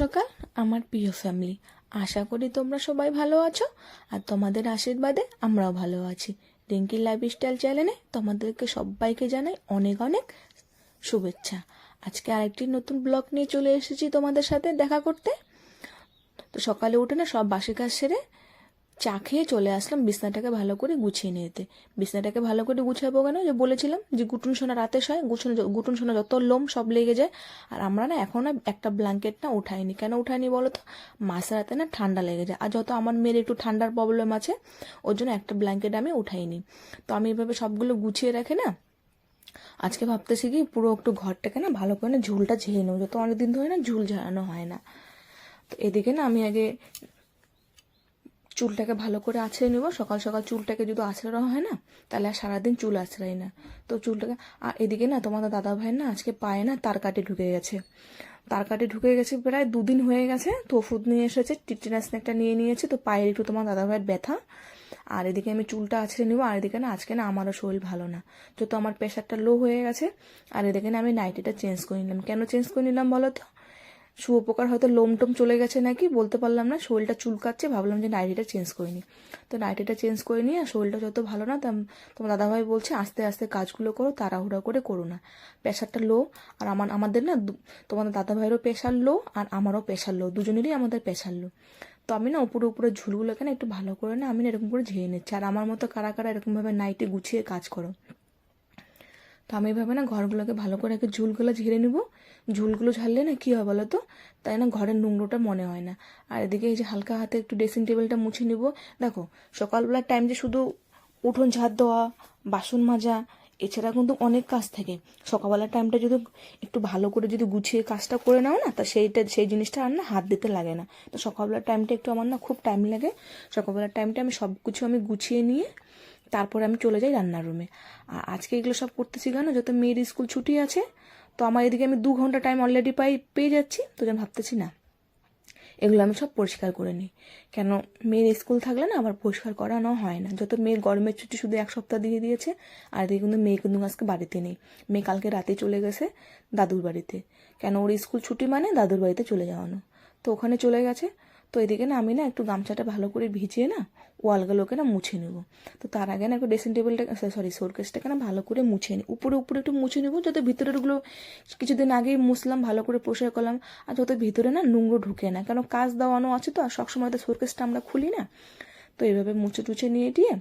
সকাল, আমার প্রিয় ফ্যামিলি আশা করি তোমরা সবাই ভালো আছো, আর তোমাদের আশীর্বাদে আমরাও ভালো আছি। রিঙ্কি লাইফস্টাইল চ্যানেলে তোমাদেরকে সবাইকে জানাই অনেক অনেক শুভেচ্ছা। আজকে আরেকটি নতুন ব্লগ নিয়ে চলে এসেছি তোমাদের সাথে দেখা করতে। তো সকালে উঠে না সব বাসি কাজ সেরে চা খেয়ে চলে আসলাম বিছনাটাকে ভালো করে গুছিয়ে নিতে। বিছনাটাকে ভালো করে গুছাবো কেন? যে বলেছিলাম যে গুটুন সোনা রাতে শয়, গুছন গুটুন সোনা যত লোম সব লেগে যায়। আর আমরা না এখন না একটা ব্ল্যাঙ্কেট না উঠাইনি। কেন উঠাইনি বলো তো? মাঝ রাতে না ঠান্ডা লেগে যায়। আর যত আমার মেয়ের একটু ঠান্ডার প্রবলেম আছে, ওর জন্য একটা ব্ল্যাঙ্কেট আমি উঠাইনি। তো আমি এভাবে সবগুলো গুছিয়ে রাখি না, আজকে ভাবতেছি কি পুরো একটু ঘরটাকে না ভালো করে না ঝুলটা ঝেড়ে নেব। যত অনেকদিন ধরে না ঝুল ঝাড়ানো হয় না। তো এদিকে না আমি আগে চুলটাকে ভালো করে আছড়ে নেব। সকাল সকাল চুলটাকে যদি আছড়ানো হয় না, তাহলে আর সারাদিন চুল আছড়াই না। তো চুলটাকে, আর এদিকে না তোমাদের দাদা ভাই না আজকে পায়ে না তার কাটে ঢুকে গেছে। তার কাটে ঢুকে গেছে প্রায় দুদিন হয়ে গেছে। তো ওষুধ নিয়ে এসেছে টিটেনাস একটা নিয়ে নিয়েছে। তো পায়ের একটু তোমার দাদা ভাইয়ের ব্যথা। আর এদিকে আমি চুলটা আছড়ে নেব, আর এদিকে না আজকে না আমারও শরীর ভালো না। তো আমার প্রেশারটা লো হয়ে গেছে। আর এদিকে না আমি নাইটিটা চেঞ্জ করে নিলাম। কেন চেঞ্জ করে নিলাম বলো তো? শুয়োপোকার হয়তো লোম টোম চলে গেছে নাকি, বলতে পারলাম না, শরীরটা চুলকাচ্ছে, ভাবলাম যে নাইটিটা চেঞ্জ করে নিই তো নাইটিটা চেঞ্জ করে নিয়ে আর শরীরটা যত ভালো না তোমার দাদাভাই বলছে, আস্তে আস্তে কাজগুলো করো, তাড়াহুড়া করে করো না। প্রেশারটা লো, আর আমার, আমাদের না তোমাদের দাদাভাইয়েরও প্রেশার লো, আর আমারও প্রেশার লো, দুজনেরই আমাদের প্রেশার লো। তো আমি না উপরে উপরে ঝুলগুলোকে না একটু ভালো করে না, আমি না এরকম করে ঝেড়ে নিচ্ছি। আর আমার মতো কারা কারা এরকমভাবে নাইটে গুছিয়ে কাজ করো। তো আমি এভাবে না, ঘরগুলোকে ভালো করে আগে ঝুলগুলো ঝেড়ে নিব। ঝুলগুলো ঝাড়লে না কী হয় বলো তো? তাই না ঘরের নোংরোটা মনে হয় না। আর এদিকে এই যে হালকা হাতে একটু ড্রেসিং টেবিলটা মুছে নিব। দেখো, সকালবেলার টাইম যে শুধু উঠোন ঝাড় দেওয়া, বাসন মাজা, এছাড়া কিন্তু অনেক কাজ থাকে। সকালবেলার টাইমটা যদি একটু ভালো করে যদি গুছিয়ে কাজটা করে নাও না, তা সেইটা, সেই জিনিসটা আর না হাত দিতে লাগে না। তো সকালবেলার টাইমটা একটু আমার না খুব টাইম লাগে। সকালবেলার টাইমটা আমি সব কিছু আমি গুছিয়ে নিয়ে তারপরে আমি চলে যাই রান্নার রুমে আর আজকে এগুলো সব করতেছি কেন? যত মেয়ের স্কুল ছুটি আছে, তো আমার এদিকে আমি দু ঘণ্টা টাইম অলরেডি পাই, পেয়ে যাচ্ছি, তো আমি ভাবতেছি না, এগুলো আমি সব পরিষ্কার করে নিই। কেন, মেয়ের স্কুল থাকলে না আবার পরিষ্কার করানো হয় না। যত মেয়ের গরমের ছুটি শুধু এক সপ্তাহ দিয়ে দিয়েছে, আর এদিকে কিন্তু মেয়ে কিন্তু আজকে বাড়িতে নেই। মেয়ে কালকে রাতে চলে গেছে দাদুর বাড়িতে। কেন, ওর স্কুল ছুটি মানে দাদুর বাড়িতে চলে যাওয়ানো। তো ওখানে চলে গেছে তো এদিকে না আমি না একটু গামছাটা ভালো করে ভিজিয়ে না ওয়ালগুলোকে না মুছে নেব। তো তার আগে না একটু ড্রেসিং টেবিলটা সরি শোরকেসটাকে না ভালো করে মুছে নিই উপরে উপরে একটু মুছে নেব যাতে ভিতরেরগুলো কিছুদিন আগেই মুছলাম, ভালো করে পরিষ্কার করলাম, আর যাতে ভিতরে না নোংরো ঢুকে না। কেন, কাজ দেওয়ানো আছে তো, আর সবসময় তো শোরকেসটা আমরা খুলি না। তো এইভাবে মুছে টুছে নিয়ে দিয়ে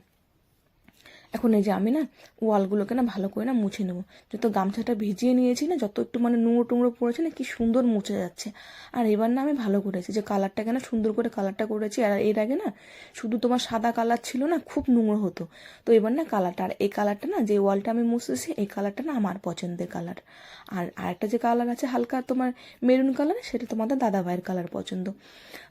এখন এই যে আমি না ওয়ালগুলোকে না ভালো করে না মুছে নেব। যত গামছাটা ভিজিয়ে নিয়েছি না, যত একটু মানে নোংরো টুংরো পড়েছে না, কি সুন্দর মুছে যাচ্ছে। আর এবার না আমি ভালো করেছি, যে কালারটাকে না সুন্দর করে কালারটা করেছি, আর এর আগে না শুধু তোমার সাদা কালার ছিল না, খুব নোংরো হতো। তো এবার না কালারটা, আর এই কালারটা না, যে ওয়ালটা আমি মুছেছি, এই কালারটা না আমার পছন্দের কালার। আর আরেকটা যে কালার আছে হালকা তোমার মেরুন কালার, সেটা তোমাদের দাদা ভাইয়ের কালার পছন্দ।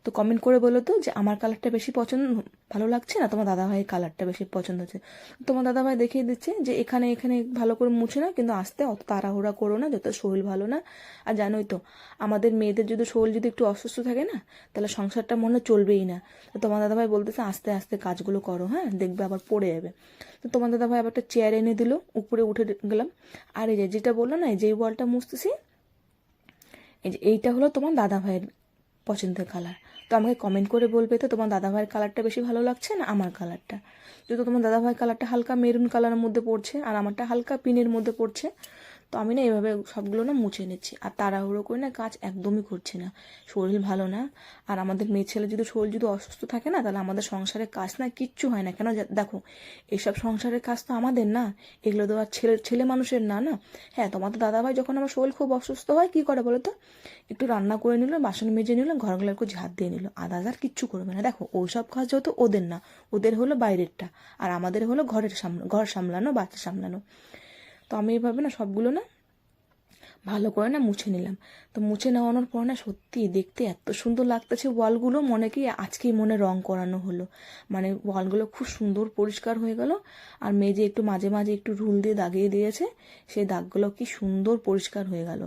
তো কমেন্ট করে বলো তো, যে আমার কালারটা বেশি পছন্দ ভালো লাগছে না? তোমার দাদা ভাইয়ের কালারটা বেশি পছন্দ হচ্ছে। তোমার দাদাভাই দেখিয়ে দিচ্ছে যে এখানে এখানে ভালো করে মুছে না, কিন্তু আস্তে অত তাড়াহুড়া করো না, যত শরীর ভালো না। আর জানোই তো, আমাদের মেয়েদের যদি শরীর যদি একটু অসুস্থ থাকে না, তাহলে সংসারটা মনে চলবেই না। তো তোমার দাদাভাই বলতেছে, আস্তে আস্তে কাজগুলো করো হ্যাঁ? দেখবে আবার পড়ে যাবে। তো তোমার দাদা ভাই আবার একটা চেয়ার এনে দিল, উপরে উঠে গেলাম। আর এই যে, যেটা বলল না যেই বলটা মুছতেছি, এই যে, এইটা হলো তোমার দাদাভাইয়ের পছন্দের কালার তো আমাকে কমেন্ট করে বলবে, তো তোমার দাদা ভাইয়ের কালারটা বেশি ভালো লাগছে না আমার কালারটা যেহেতু তোমার দাদা ভাইয়ের কালারটা হালকা মেরুন কালারের মধ্যে পড়ছে আর আমারটা হালকা পিনের মধ্যে পড়ছে। তো আমি না এভাবে সবগুলো না মুছে নিচ্ছি। আর তাড়াহুড়ো করে না কাজ একদমই করছি না। শরীর ভালো না। আর আমাদের মেয়ে ছেলে যদি শরীর যদি অসুস্থ থাকে না, তাহলে আমাদের সংসারের কাজ না কিচ্ছু হয় না। কেন দেখো এইসব সংসারের কাজ তো আমাদের না। এগুলো তো আর ছেলে ছেলে মানুষের না না? হ্যাঁ তোমাদের দাদাভাই যখন আমার শরীর খুব অসুস্থ হয়, কি করে বলো তো একটু রান্না করে নিল, বাসন মেজে নিল ঘরগুলো একটু ঝাঁট দিয়ে নিল। আর কিচ্ছু করবে না। দেখো, ওইসব কাজ যেহেতু ওদের না, ওদের হলো বাইরেরটা। আর আমাদের হলো ঘরের সামলা ঘর সামলানো বাচ্চা সামলানো। তো আমি এইভাবে না সবগুলো না ভালো করে না মুছে নিলাম। তো মুছে নেওয়ানোর পর না সত্যি দেখতে এত সুন্দর লাগতেছে ওয়ালগুলো, মনে কি আজকেই মনে রং করানো হলো। মানে ওয়ালগুলো খুব সুন্দর পরিষ্কার হয়ে গেল, আর মেজে একটু মাঝে মাঝে একটু রুল দিয়ে দাগিয়ে দিয়েছে, সেই দাগগুলো কি সুন্দর পরিষ্কার হয়ে গেল।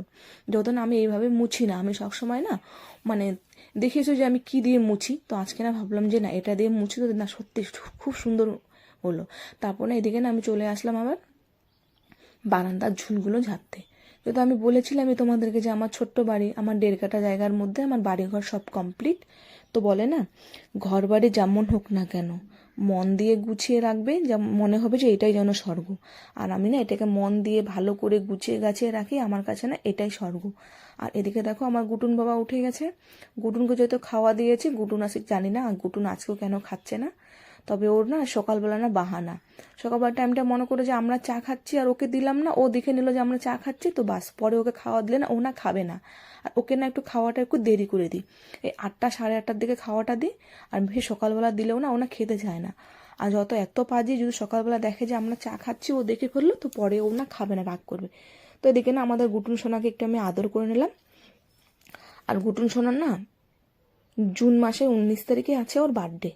যত না আমি এইভাবে মুছি না, আমি সবসময় না মানে দেখেছ যে আমি কি দিয়ে মুছি? তো আজকে না ভাবলাম যে না এটা দিয়ে মুছি, তো না সত্যি খুব সুন্দর হলো। তারপর না এদিকে না আমি চলে আসলাম আবার বারান্দার ঝুলগুলো ঝাড়তে। যেহেতু আমি বলেছিলামই তোমাদেরকে যে আমার ছোট্ট বাড়ি, আমার দেড় কাটা জায়গার মধ্যে আমার বাড়িঘর সব কমপ্লিট তো বলে না ঘর বাড়ি যেমন হোক না কেন, মন দিয়ে গুছিয়ে রাখবে, যা মনে হবে যে এটাই যেন স্বর্গ। আর আমি না এটাকে মন দিয়ে ভালো করে গুছিয়ে গাছিয়ে রাখি, আমার কাছে না এটাই স্বর্গ। আর এদিকে দেখো আমার গুটুন বাবা উঠে গেছে। গুটুনকে যেহেতু খাওয়া দিয়েছি, গুটুন আসি জানি না, আর গুটুন আজকেও কেন খাচ্ছে না। তবে ওর না সকালবেলা না বাহানা। সকালবেলা টাইমটা মনে করে যে আমরা চা খাচ্ছি আর ওকে দিলাম না, ও দেখে নিল যে আমরা চা খাচ্ছি, তো বাস, পরে ওকে খাওয়া দিলে না ও না খাবে না। আর ওকে না একটু খাওয়াটা একটু দেরি করে দিই। এই আটটা সাড়ে আটটার দিকে খাওয়াটা দিই, আর বেশি সকালবেলা দিলেও না ও না খেতে চায় না। আর যত এত পাজি, যদি সকালবেলা দেখে যে আমরা চা খাচ্ছি, ও দেখে ফেলল, তো পরে ও না খাবে না, রাগ করবে। তো এদিকে না আমাদের গুটুন সোনাকে একটু আমি আদর করে নিলাম। আর গুটুন সোনার না জুন মাসে উনিশ তারিখে আছে ওর বার্থডে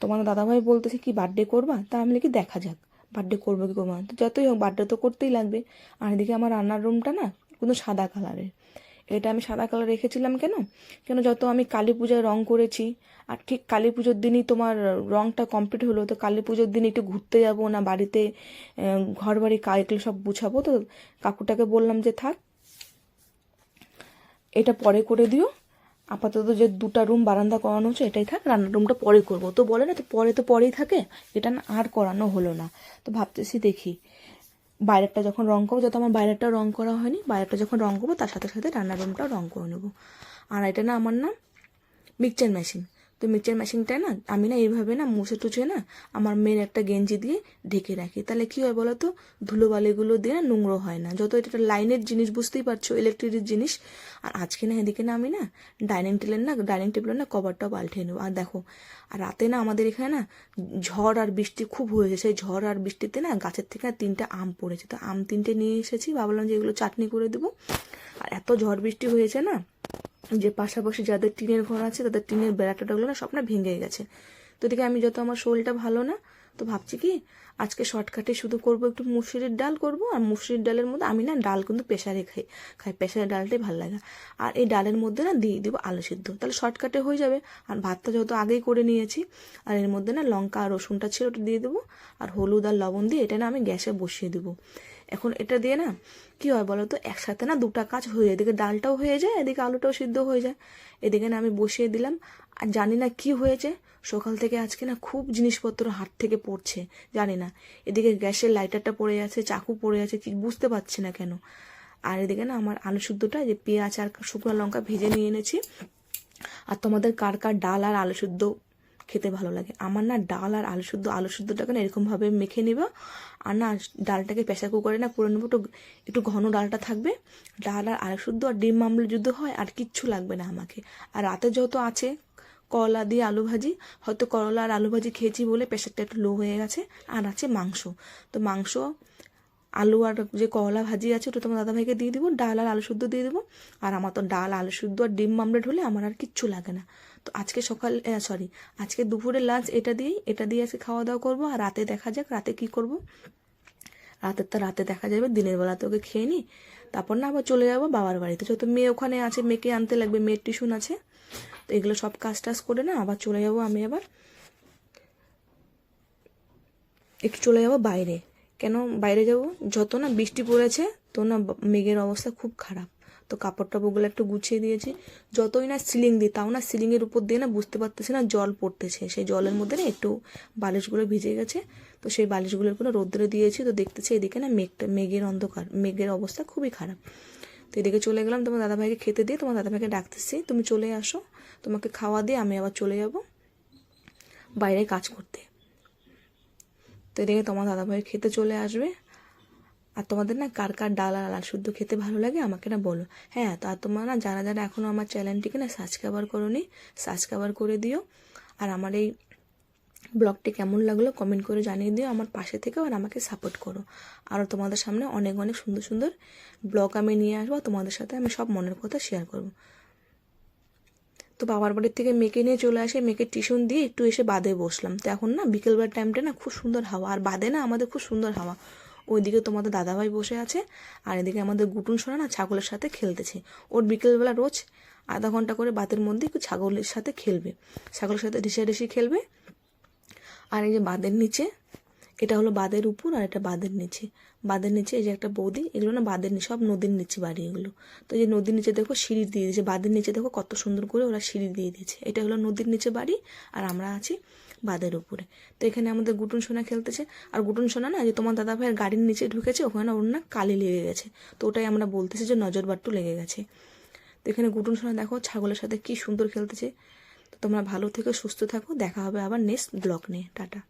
তোমার দাদাভাই বলতেছে কি বার্থডে করবা? তা আমি লিখি দেখা যাক। বার্থডে করব কি করব তো যতই হোক বার্থডে তো করতেই লাগবে। আর এদিকে আমার রান্নার রুমটা না কিন্তু সাদা কালারের এটা আমি সাদা কালার রেখেছিলাম কেন? কেন যত আমি কালী পূজায় রং করেছি, আর ঠিক কালী পুজোর দিনই তোমার রংটা কমপ্লিট হলো, তো কালী পুজোর দিন একটু ঘুরতে যাব না, বাড়িতে ঘর বাড়ি কা এগুলো সব গুছাবো তো? কাকুটাকে বললাম যে, থাক, এটা পরে করে দিও। আপাতত যে দুটা রুম বারান্দা করানো হচ্ছে, এটাই থাক রান্নার রুমটা পরে করব। তো বলে না, তো পরে তো পরেই থাকে, এটা না আর করানো হলো না। তো ভাবতেছি দেখি, বাইরেরটা যখন রং করব, যত আমার বাইরেরটা রং করা হয়নি, বাইরেরটা যখন রং করব, তার সাথে সাথে রান্নার রুমটাও রং করে নেব। আর এটা না, আমার না মিক্সচার মেশিন। তো মিক্সচার মেশিনটা না, আমি না এইভাবে না মুছে টুছে না আমার মেয়ের একটা গেঞ্জি দিয়ে ঢেকে রাখি। তাহলে কি হয় বলো তো ধুলোবালিগুলো দিয়ে না নোংরো হয় না। যত এটা লাইনের জিনিস বুঝতেই পারছ ইলেকট্রিকের জিনিস। আর আজকে না এদিকে না আমি না ডাইনিং টেবিলের না ডাইনিং টেবিলের না কভারটাও পাল্টে নেব। আর দেখো, আর রাতে না আমাদের এখানে না ঝড় আর বৃষ্টি খুব হয়েছে। সেই ঝড় আর বৃষ্টিতে না গাছের থেকে না তিনটে আম পড়েছে। তো আম তিনটে নিয়ে এসেছি, ভাবলাম যে এগুলো চাটনি করে দেবো। আর এত ঝড় বৃষ্টি হয়েছে না যে পাশাপাশি যাদের টিনের ঘর আছে, তাদের টিনের বেড়াটাগুলো না সব না ভেঙে গেছে। তো এদিকে আমি যত আমার শরীরটা ভালো না, তো ভাবছি কি, আজকে শর্টকাটে শুধু করব একটু মুসুরির ডাল করব, আর মুসুরির ডালের মধ্যে আমি না ডাল কিন্তু প্রেশারে খাই খাই। প্রেশারের ডালটাই ভালো লাগে। আর এই ডালের মধ্যে না দিয়ে দেবো আলু সিদ্ধ। তাহলে শর্টকাটে হয়ে যাবে। আর ভাতটা যেহেতু আগেই করে নিয়েছি, আর এর মধ্যে না লঙ্কা আর রসুনটা ছিল ওটা দিয়ে দেবো, আর হলুদ আর লবণ দিয়ে এটা না আমি গ্যাসে বসিয়ে দেবো। এখন এটা দিয়ে না, কি হয় বলো তো একসাথে না দুটা কাজ হয়ে যায়। এদিকে ডালটাও হয়ে যায়, এদিকে আলুটাও সিদ্ধ হয়ে যায়। এদিকে না আমি বসিয়ে দিলাম। আর জানি না কি হয়েছে, সকাল থেকে আজকে না খুব জিনিসপত্র হাত থেকে পড়ছে, জানি না। এদিকে গ্যাসের লাইটারটা পড়ে আছে, চাকু পড়ে আছে, কি বুঝতে পারছি না কেন। আর এদিকে না আমার আলু শুদ্ধটা যে পেঁয়াজ আর শুকনো লঙ্কা ভেজে নিয়ে এনেছি। আর তোমাদের কার কার ডাল আর আলু শুদ্ধ খেতে ভালো লাগে। আমার না ডাল আর আলু শুদ্ধ আলু শুদ্ধটাকে না এরকমভাবে মেখে নিব। আর না ডালটাকে প্রেশার কুকারে না করে নেব। একটু একটু ঘন ডালটা থাকবে। ডাল আর আলু শুদ্ধ আর ডিম মামলে যুদ্ধ হয় আর কিচ্ছু লাগবে না আমাকে। আর রাতে যেহেতু আছে করলা দিয়ে আলু ভাজি, হয়তো করলা আর আলু ভাজি খেয়েছি বলে প্রেশারটা একটু লো হয়ে গেছে। আর আছে মাংস। তো মাংস, আলু আর যে করলা ভাজি আছে ওটা তোমার দাদাভাইকে দিয়ে দিব। ডাল আর আলু শুদ্ধ দিয়ে দেবো। আর আমার তো ডাল, আলু শুদ্ধ আর ডিম মামলেট হলে আমার আর কিচ্ছু লাগে না। তো আজকে সকাল সরি আজকে দুপুরে লাঞ্চ এটা দিয়েই, এটা দিয়ে আজকে খাওয়া দাওয়া করব, আর রাতে দেখা যাক, রাতে কি করব। রাতের তো রাতে দেখা যাবে, দিনের বেলা তো ওকে খেয়ে নিই তারপর না আবার চলে যাব বাবার বাড়িতে। যত মেয়ে ওখানে আছে, মেয়েকে আনতে লাগবে, মেয়ের টিউশন আছে। তো এগুলো সব কাজ টাজ করে না আবার চলে যাব আমি আবার। একটু চলে যাব বাইরে। কেন বাইরে যাব? যত না বৃষ্টি পড়েছে, তো না মেঘের অবস্থা খুব খারাপ। তো কাপড় টাপড়গুলো একটু গুছিয়ে দিয়েছি। যতই না সিলিং দিই, তাও না সিলিংয়ের উপর দিয়ে না বুঝতে পারতেছি না জল পড়তেছে। সেই জলের মধ্যে না একটু বালিশগুলো ভিজে গেছে। তো সেই বালিশগুলোর কোনো রোদ্রে দিয়েছি। তো দেখতেছি এদিকে না মেঘটা, মেঘের অন্ধকার, মেঘের অবস্থা খুবই খারাপ। তো এদিকে চলে গেলাম, তোমার দাদাভাইকে খেতে দিয়ে, তোমার দাদাভাইকে ডাকতেছি। তুমি চলে আসো, তোমাকে খাওয়া দিয়ে আমি আবার চলে যাব বাইরে কাজ করতে। তো এদিকে তোমার দাদাভাই খেতে চলে আসবে। আর তোমাদের না কার কার ডাল আর আলাল শুদ্ধ খেতে ভালো লাগে আমাকে না বলো। হ্যাঁ তো তোমরা না যারা যারা এখনও আমার চ্যানেলটিকে না সাবস্ক্রাইবার করোনি, সাবস্ক্রাইবার করে দিও। আর আমার এই ব্লগটি কেমন লাগল কমেন্ট করে জানিয়ে দিও আমার পাশে থেকেও আর আমাকে সাপোর্ট করো। আরও তোমাদের সামনে অনেক অনেক সুন্দর সুন্দর ব্লগ আমি নিয়ে আসব তোমাদের সাথে আমি সব মনের কথা শেয়ার করব। তো বাবার বাড়ির থেকে মেয়েকে নিয়ে চলে আসে, মেয়েকে টিউশন দিয়ে একটু এসে বাদে বসলাম। তো এখন না বিকেলবেলার টাইমটা না খুব সুন্দর হাওয়া। আর বাদে না আমাদের খুব সুন্দর হাওয়া। ওইদিকে তোমাদের দাদাভাই বসে আছে, আর এদিকে আমাদের গুটুন সোনা না ছাগলের সাথে খেলতেছে। ওর বিকেলবেলা রোজ আধা ঘণ্টা করে বাতের মধ্যে একটু ছাগলের সাথে খেলবে। ছাগলের সাথে রেসারেসি খেলবে। আর এই যে বাঁধের নিচে এটা হলো বাদের উপর আর এটা বাদের নিচে। বাদের নিচে এই যে একটা বৌদি, এগুলো না বাদের নিচে সব নদীর নিচে বাড়ি এগুলো। তো এই যে নদীর নিচে দেখো সিঁড়ি দিয়ে দিয়েছে বাদের নিচে দেখো কত সুন্দর করে ওরা সিঁড়ি দিয়ে দিয়েছে। এটা হলো নদীর নিচে বাড়ি আর আমরা আছি বাদের উপরে। তো এখানে আমাদের গুটুন সোনা খেলতেছে। আর গুটুন সোনা না যে তোমার দাদা ভাইয়ের গাড়ির নিচে ঢুকেছে, ওখানে ওর না কালি লেগে গেছে। তো ওটাই আমরা বলতেছি যে নজর বাট্টু লেগে গেছে। তো এখানে গুটুন সোনা দেখো ছাগলের সাথে কি সুন্দর খেলতেছে। তো তোমরা ভালো থেকো, সুস্থ থাকো। দেখা হবে আবার নেক্সট ব্লগ নিয়ে। টাটা।